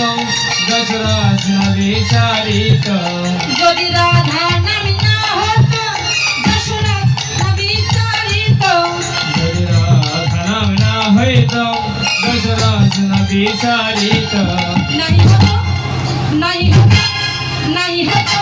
দশরথ বিচারিত যদি রাধা নামি না হতো দশরথ নবী চারিত যদি রাধারাম না হইত দশরথ বিচারিত। নাই হতো নাই হতো নাই হতো